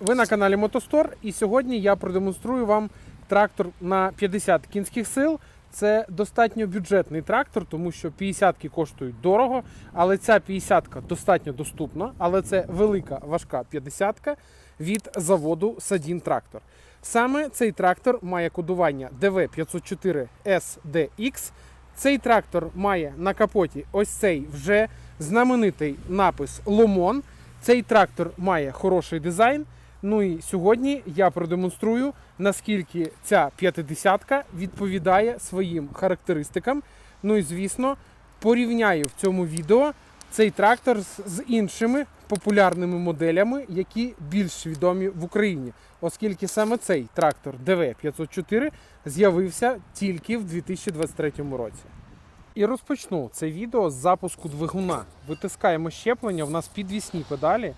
Ви на каналі Мотостор, і сьогодні я продемонструю вам трактор на 50 кінських сил. Це достатньо бюджетний трактор, тому що 50-ки коштують дорого, але ця 50-ка достатньо доступна, але це велика важка 50-ка від заводу Садін Трактор. Саме цей трактор має кодування DV504 SDX. Цей трактор має на капоті ось цей вже знаменитий напис Ломон. Цей трактор має хороший дизайн. Ну і сьогодні я продемонструю, наскільки ця 50-ка відповідає своїм характеристикам. Ну і звісно, порівняю в цьому відео цей трактор з- іншими популярними моделями, які більш відомі в Україні, оскільки саме цей трактор DV504 з'явився тільки в 2023 році. І розпочну це відео з запуску двигуна. Витискаємо щеплення, в нас підвісні педалі.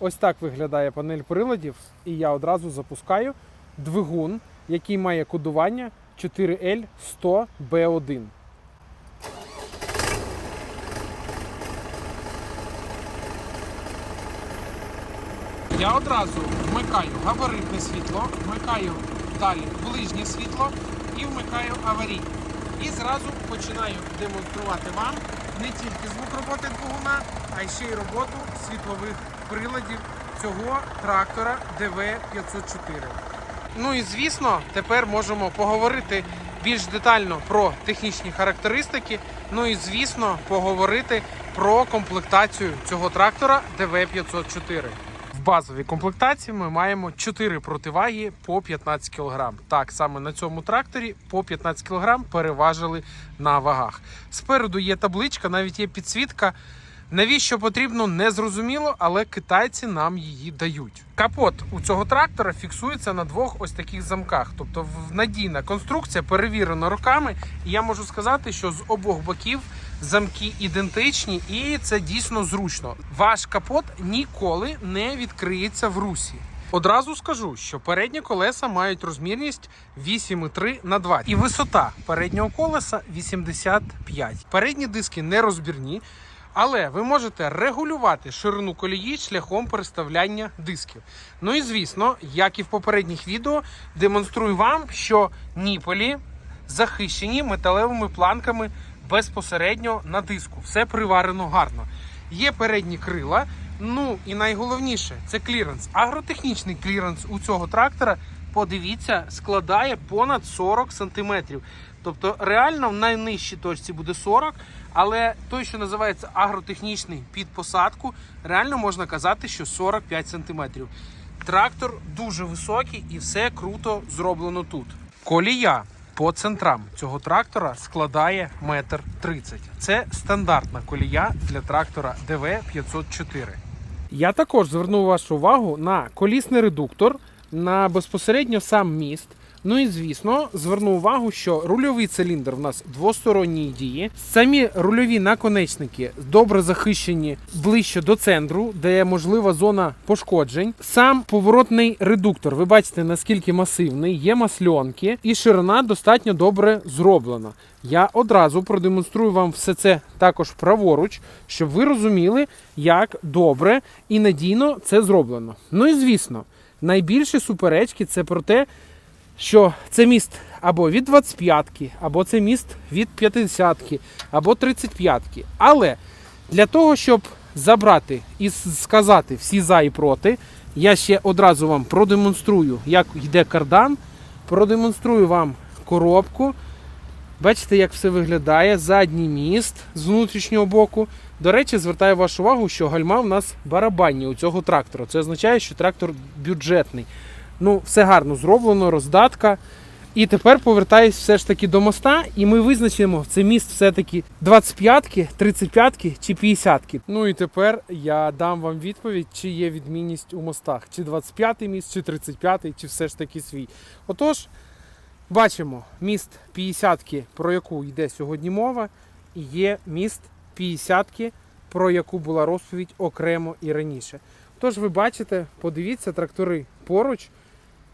Ось так виглядає панель приладів, і я одразу запускаю двигун, який має кодування 4L100B1. Я одразу вмикаю габаритне світло, вмикаю далі ближнє світло і вмикаю аварійне. І зразу починаю демонструвати вам не тільки звук роботи двигуна, а ще й роботу світлових приладів цього трактора DV504. Ну і звісно, тепер можемо поговорити більш детально про технічні характеристики. Ну і звісно, поговорити про комплектацію цього трактора DV504. Базовій комплектації ми маємо 4 противаги по 15 кг. Так, саме на цьому тракторі по 15 кг переважили на вагах. Спереду є табличка, навіть є підсвітка. Навіщо потрібно, не зрозуміло, але китайці нам її дають. Капот у цього трактора фіксується на двох ось таких замках. Тобто надійна конструкція перевірена роками. І я можу сказати, що з обох боків замки ідентичні, і це дійсно зручно. Ваш капот ніколи не відкриється в русі. Одразу скажу, що передні колеса мають розмірність 8,3 на 2 і висота переднього колеса 85. Передні диски не розбірні, але ви можете регулювати ширину колії шляхом переставляння дисків. Ну і звісно, як і в попередніх відео, демонструю вам, що ніпелі захищені металевими планками безпосередньо на диску. Все приварено гарно. Є передні крила. Ну і найголовніше це кліренс. Агротехнічний кліренс у цього трактора, подивіться, складає понад 40 см. Тобто реально в найнижчій точці буде 40, але той, що називається агротехнічний під посадку, реально можна казати, що 45 см. Трактор дуже високий і все круто зроблено тут. Колія по центрам цього трактора складає метр тридцять. Це стандартна колія для трактора ДВ-504. Я також звернув вашу увагу на колісний редуктор, на безпосередньо сам міст. Ну і звісно, зверну увагу, що рульовий циліндр в нас двосторонньої дії. Самі рульові наконечники добре захищені ближче до центру, де можлива зона пошкоджень. Сам поворотний редуктор, ви бачите, наскільки масивний, є масльонки, і ширина достатньо добре зроблена. Я одразу продемонструю вам все це також праворуч, щоб ви розуміли, як добре і надійно це зроблено. Ну і звісно, найбільші суперечки це про те, що це міст або від 25-ки, або це міст від 50-ки, або 35-ки. Але для того, щоб забрати і сказати всі за і проти, я ще одразу вам продемонструю, як йде кардан, продемонструю вам коробку. Бачите, як все виглядає. Задній міст з внутрішнього боку. До речі, звертаю вашу увагу, що гальма в нас барабанні у цього трактора. Це означає, що трактор бюджетний. Ну, все гарно зроблено, роздатка. І тепер повертаюсь все ж таки до моста, і ми визначимо це міст все-таки 25-ки, 35-ки чи 50-ки. Ну і тепер я дам вам відповідь, чи є відмінність у мостах, чи 25-й міст, чи 35-й, чи все ж таки свій. Отож, бачимо міст 50-ки, про яку йде сьогодні мова, і є міст 50-ки, про яку була розповідь окремо і раніше. Тож ви бачите, подивіться трактори поруч,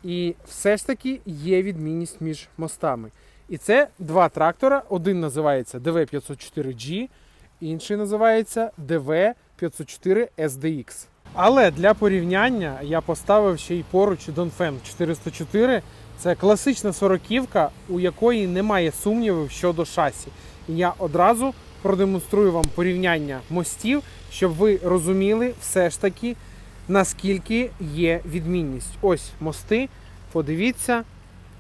і все ж таки є відмінність між мостами. І це два трактора. Один називається DV504G, інший називається DV504 SDX. Але для порівняння я поставив ще й поруч Донфен 404. Це класична сороківка, у якої немає сумнівів щодо шасі. І я одразу продемонструю вам порівняння мостів, щоб ви розуміли все ж таки, наскільки є відмінність. Ось мости. Подивіться,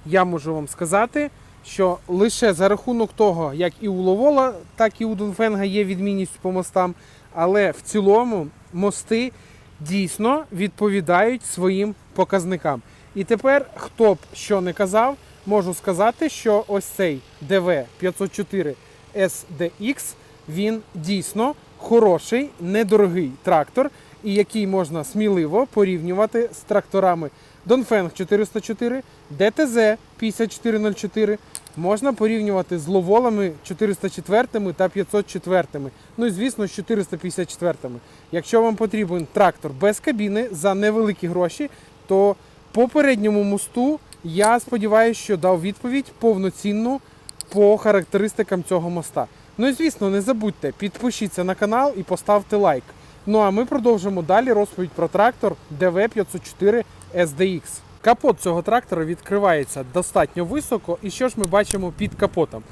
я можу вам сказати, що лише за рахунок того, як і у Ловола, так і у Донфенга є відмінність по мостам, але в цілому мости дійсно відповідають своїм показникам. І тепер, хто б що не казав, можу сказати, що ось цей DV 504 SDX він дійсно хороший, недорогий трактор, і який можна сміливо порівнювати з тракторами Dongfeng 404, DTZ 5404. Можна порівнювати з ловолами 404 та 504. Ну і звісно, з 454. Якщо вам потрібен трактор без кабіни за невеликі гроші, то по передньому мосту я сподіваюся, що дав відповідь повноцінну по характеристикам цього моста. Ну і звісно, не забудьте, підпишіться на канал і поставте лайк. Ну а ми продовжимо далі розповідь про трактор DV504 SDX. Капот цього трактора відкривається достатньо високо. І що ж ми бачимо під капотом?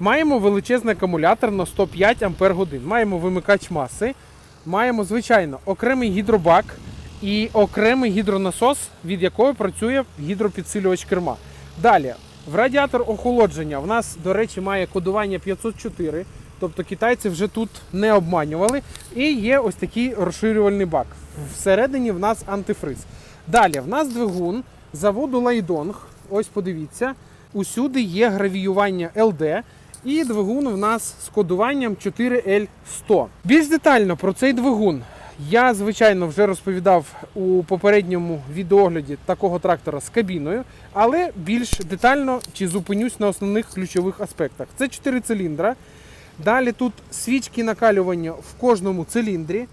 Маємо величезний акумулятор на 105 Ампер годин. Маємо вимикач маси, маємо, звичайно, окремий гідробак і окремий гідронасос, від якого працює гідропідсилювач керма. Далі, в радіатор охолодження в нас, до речі, має кодування 504, тобто китайці вже тут не обманювали. І є ось такий розширювальний бак. Всередині в нас антифриз. Далі, в нас двигун заводу Лайдонг. Ось подивіться, усюди є гравіювання LD. І двигун в нас з кодуванням 4L100. Більш детально про цей двигун я, звичайно, вже розповідав у попередньому відеогляді такого трактора з кабіною, але більш детально чи зупинюсь на основних ключових аспектах. Це 4 циліндра. Далі тут свічки накалювання в кожному циліндрі.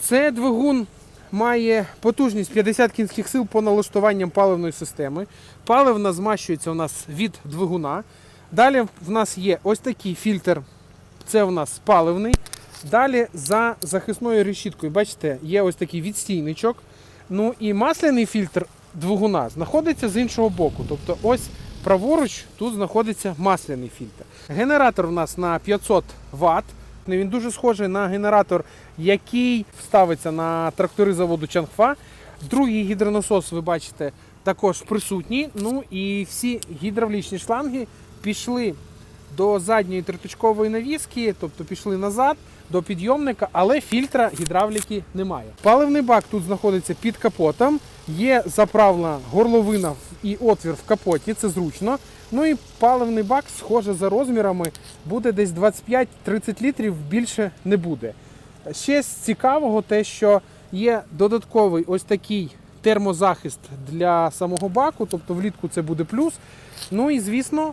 Це двигун має потужність 50 кінських сил по налаштуванням паливної системи. Паливна змащується у нас від двигуна. Далі в нас є ось такий фільтр. Це у нас паливний. Далі за захисною решіткою, бачите, є ось такий відстійничок. Ну і масляний фільтр двигуна знаходиться з іншого боку. Тобто, ось праворуч тут знаходиться масляний фільтр. Генератор в нас на 500 Вт. Він дуже схожий на генератор, який ставиться на трактори заводу Чангфа. Другий гідронасос, ви бачите, також присутній. Ну і всі гідравлічні шланги пішли до задньої триточкової навіски, тобто пішли назад до підйомника, але фільтра гідравліки немає. Паливний бак тут знаходиться під капотом. Є заправлена горловина і отвір в капоті, це зручно. Ну і паливний бак, схоже за розмірами, буде десь 25-30 літрів, більше не буде. Ще з цікавого, те, що є додатковий ось такий термозахист для самого баку, тобто влітку це буде плюс. Ну і звісно,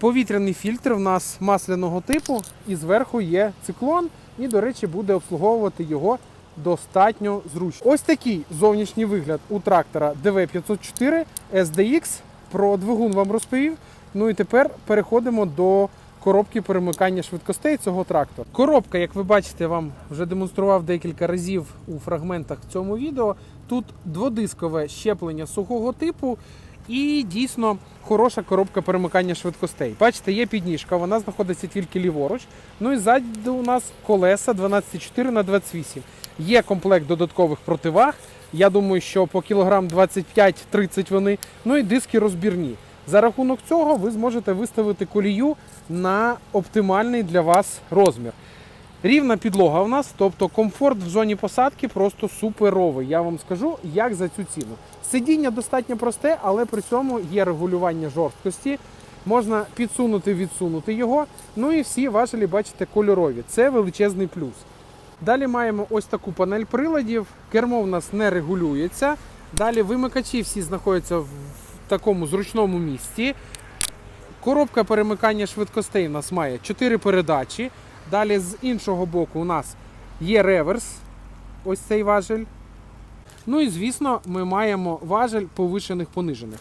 повітряний фільтр в нас масляного типу, і зверху є циклон, і, до речі, буде обслуговувати його достатньо зручно. Ось такий зовнішній вигляд у трактора DV504 SDX. Про двигун вам розповів. Ну і тепер переходимо до коробки перемикання швидкостей цього трактора. Коробка, як ви бачите, вам вже демонстрував декілька разів у фрагментах в цьому відео. Тут дводискове щеплення сухого типу. І дійсно хороша коробка перемикання швидкостей. Бачите, є підніжка, вона знаходиться тільки ліворуч. Ну і ззаду у нас колеса 12,4 на 28. Є комплект додаткових противаг. Я думаю, що по кілограм 25-30 вони. Ну і диски розбірні. За рахунок цього ви зможете виставити колію на оптимальний для вас розмір. Рівна підлога у нас, тобто комфорт в зоні посадки просто суперовий. Я вам скажу, як за цю ціну. Сидіння достатньо просте, але при цьому є регулювання жорсткості. Можна підсунути, відсунути його. Ну і всі важелі, бачите, кольорові. Це величезний плюс. Далі маємо ось таку панель приладів. Кермо в нас не регулюється. Далі вимикачі всі знаходяться в такому зручному місці. Коробка перемикання швидкостей у нас має 4 передачі. Далі з іншого боку у нас є реверс, ось цей важель. Ну і звісно, ми маємо важель повишених понижених.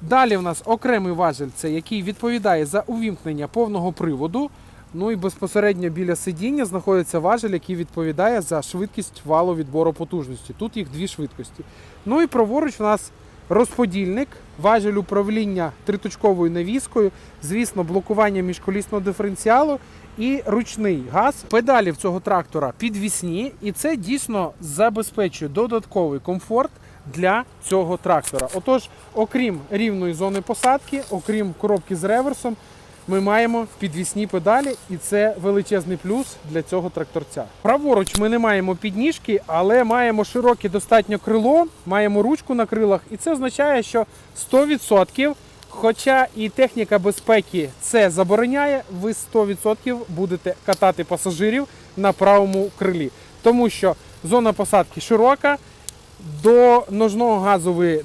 Далі в нас окремий важель, це який відповідає за увімкнення повного приводу. Ну і безпосередньо біля сидіння знаходиться важель, який відповідає за швидкість валу відбору потужності. Тут їх дві швидкості. Ну і праворуч у нас розподільник, важель управління триточковою навіскою, звісно, блокування міжколісного диференціалу і ручний газ. Педалі в цього трактора підвісні, і це дійсно забезпечує додатковий комфорт для цього трактора. Отож, окрім рівної зони посадки, окрім коробки з реверсом, ми маємо підвісні педалі, і це величезний плюс для цього тракторця. Праворуч ми не маємо підніжки, але маємо широке достатньо крило, маємо ручку на крилах, і це означає, що 100%, хоча і техніка безпеки це забороняє, ви 100% будете катати пасажирів на правому крилі, тому що зона посадки широка. До ножного газу ви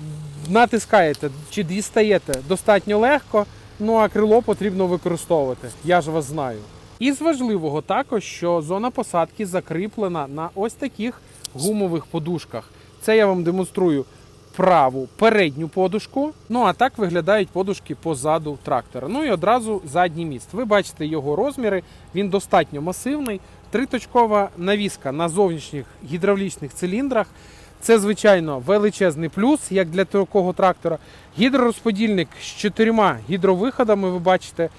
натискаєте чи дістаєте достатньо легко, ну а крило потрібно використовувати. Я ж вас знаю. І з важливого також, що зона посадки закріплена на ось таких гумових подушках. Це я вам демонструю праву передню подушку. Ну а так виглядають подушки позаду трактора. Ну і одразу задній міст. Ви бачите його розміри, він достатньо масивний. Триточкова навіска на зовнішніх гідравлічних циліндрах. Це, звичайно, величезний плюс, як для такого трактора. Гідророзподільник з чотирма гідровиходами, ви бачите.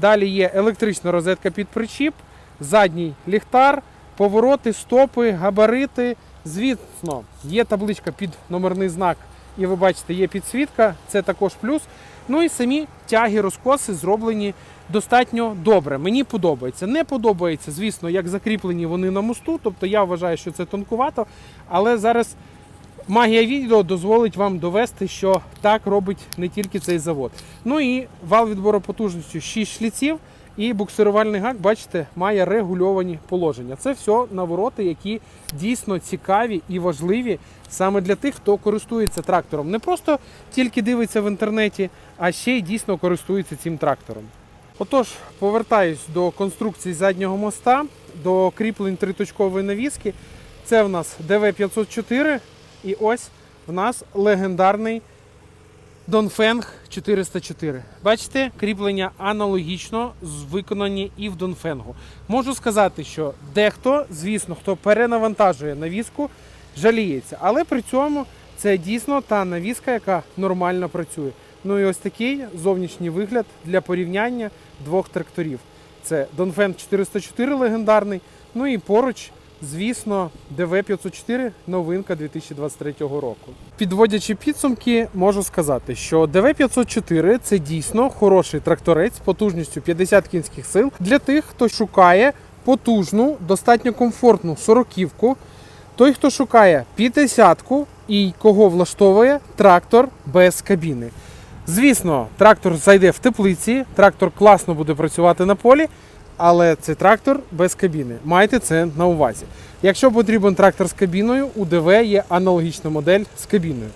Далі є електрична розетка під причіп, задній ліхтар, повороти, стопи, габарити. Звісно, є табличка під номерний знак, і ви бачите, є підсвітка, це також плюс. Ну і самі тяги розкоси зроблені достатньо добре. Мені подобається. Не подобається, звісно, як закріплені вони на мосту. Тобто я вважаю, що це тонкувато, але зараз магія відео дозволить вам довести, що так робить не тільки цей завод. Ну і вал відбору потужністю 6 шліців. І буксирувальний гак, бачите, має регульовані положення. Це все навороти, які дійсно цікаві і важливі саме для тих, хто користується трактором. Не просто тільки дивиться в інтернеті, а ще й дійсно користується цим трактором. Отож, повертаюсь до конструкції заднього моста, до кріплень триточкової навіски. Це в нас ДВ-504 і ось в нас легендарний Донфенг 404. Бачите, кріплення аналогічно виконані і в Донфенгу. Можу сказати, що дехто, звісно, хто перенавантажує навіску, жаліється. Але при цьому це дійсно та навіска, яка нормально працює. Ну і ось такий зовнішній вигляд для порівняння двох тракторів. Це Донфен 404 легендарний. Ну і поруч, звісно, ДВ-504 новинка 2023 року. Підводячи підсумки, можу сказати, що ДВ-504 це дійсно хороший тракторець потужністю 50 кінських сил для тих, хто шукає потужну, достатньо комфортну сороківку. Той, хто шукає 50-ку і кого влаштовує трактор без кабіни. Звісно, трактор зайде в теплиці, трактор класно буде працювати на полі, але це трактор без кабіни. Майте це на увазі. Якщо потрібен трактор з кабіною, у ДВ є аналогічна модель з кабіною.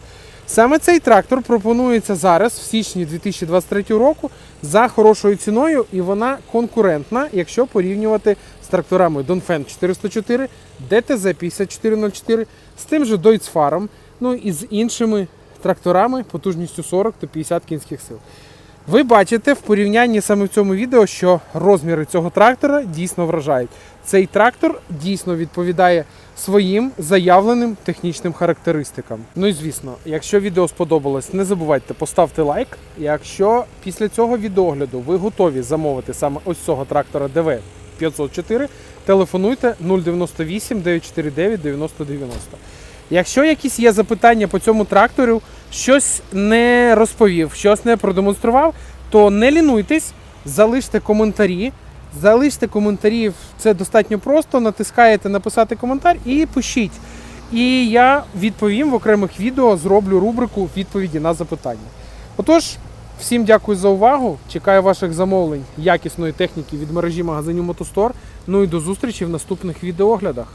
Саме цей трактор пропонується зараз, в січні 2023 року, за хорошою ціною, і вона конкурентна, якщо порівнювати з тракторами Dongfeng 404, DTZ 5404, з тим же Deutz-Fahrом, ну і з іншими тракторами потужністю 40 та 50 кінських сил. Ви бачите в порівнянні саме в цьому відео, що розміри цього трактора дійсно вражають. Цей трактор дійсно відповідає своїм заявленим технічним характеристикам. Ну і звісно, якщо відео сподобалось, не забувайте поставити лайк. Якщо після цього відеогляду ви готові замовити саме ось цього трактора ДВ 504, телефонуйте 098 949 9090. Якщо якісь є запитання по цьому трактору, щось не розповів, щось не продемонстрував, то не лінуйтесь, залиште коментарі. Залиште коментарі, це достатньо просто. Натискаєте написати коментар і пишіть. І я відповім в окремих відео, зроблю рубрику відповіді на запитання. Отож, всім дякую за увагу. Чекаю ваших замовлень якісної техніки від мережі магазинів Мотостор. Ну і до зустрічі в наступних відеоглядах.